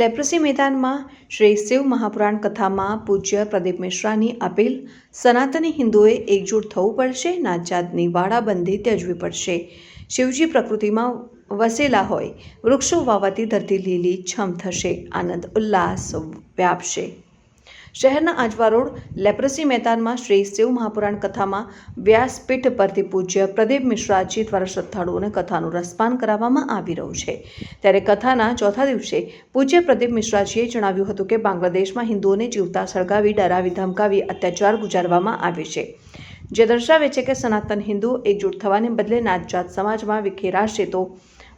Leprosy મેદાનમાં શ્રી શિવ મહાપુરાણ કથામાં પૂજ્ય પ્રદીપ મિશ્રાની અપીલ, સનાતની હિન્દુએ એકજૂટ થવું પડશે, નાતજાતની વાડાબંધી ત્યજવી પડશે. શિવજી પ્રકૃતિમાં વસેલા હોય, વૃક્ષો વાવાથી ધરતી લીલી છમ થશે, આનંદ ઉલ્લાસ વ્યાપશે. શહેરના આજવા રોડ, લેપ્રસી મેદાનમાં શ્રી શિવ મહાપુરાણ કથામાં વ્યાસપીઠ પરથી પૂજ્ય પ્રદીપ મિશ્રાજી દ્વારા શ્રદ્ધાળુઓને કથાનું રસપાન કરાવવામાં આવી રહ્યું છે. ત્યારે કથાના ચોથા દિવસે પૂજ્ય પ્રદીપ મિશ્રાજીએ જણાવ્યું હતું કે બાંગ્લાદેશમાં હિન્દુઓને જીવતા સળગાવી, ડરાવી, ધમકાવી, અત્યાચાર ગુજારવામાં આવે છે. જે દર્શાવે છે કે સનાતન હિન્દુ એકજૂટ થવાને બદલે નાતજાત સમાજમાં વિખેરાશે તો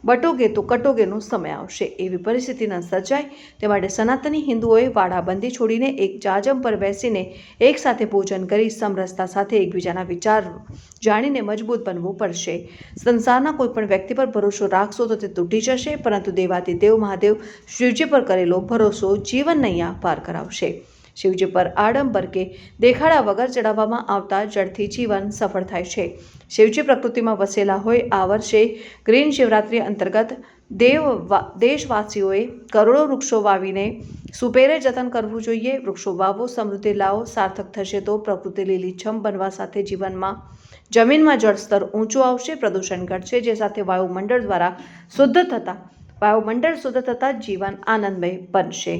બટોગે તો કટોગેનો સમય આવશે. એવી પરિસ્થિતિ ન સર્જાય તે માટે સનાતની હિન્દુઓએ વાડાબંધી છોડીને એક જાજમ પર બેસીને એકસાથે ભોજન કરી સમરસતા સાથે એકબીજાના વિચાર જાણીને મજબૂત બનવું પડશે. સંસારના કોઈપણ વ્યક્તિ પર ભરોસો રાખશો તો તે તૂટી જશે, પરંતુ દેવાદિદેવ મહાદેવ શિવજી પર કરેલો ભરોસો જીવન નૈયા પાર કરાવશે. શિવજી પર આડંબર કે દેખાડા વગર ચડાવવામાં આવતા જળથી જીવન સફળ થાય છે. શિવજી પ્રકૃતિમાં વસેલા હોય આ વર્ષે ગ્રીન શિવરાત્રિ અંતર્ગત દેવ દેશવાસીઓએ કરોડો વૃક્ષો વાવીને સુપેરે જતન કરવું જોઈએ. વૃક્ષો વાવો, સમૃદ્ધિ લાવો, સાર્થક થશે તો પ્રકૃતિ લીલીછમ બનવા સાથે જીવનમાં જમીનમાં જળસ્તર ઊંચું આવશે, પ્રદૂષણ ઘટશે, જે સાથે વાયુમંડળ દ્વારા શુદ્ધ થતાં, વાયુમંડળ શુદ્ધ થતાં જીવન આનંદમય બનશે.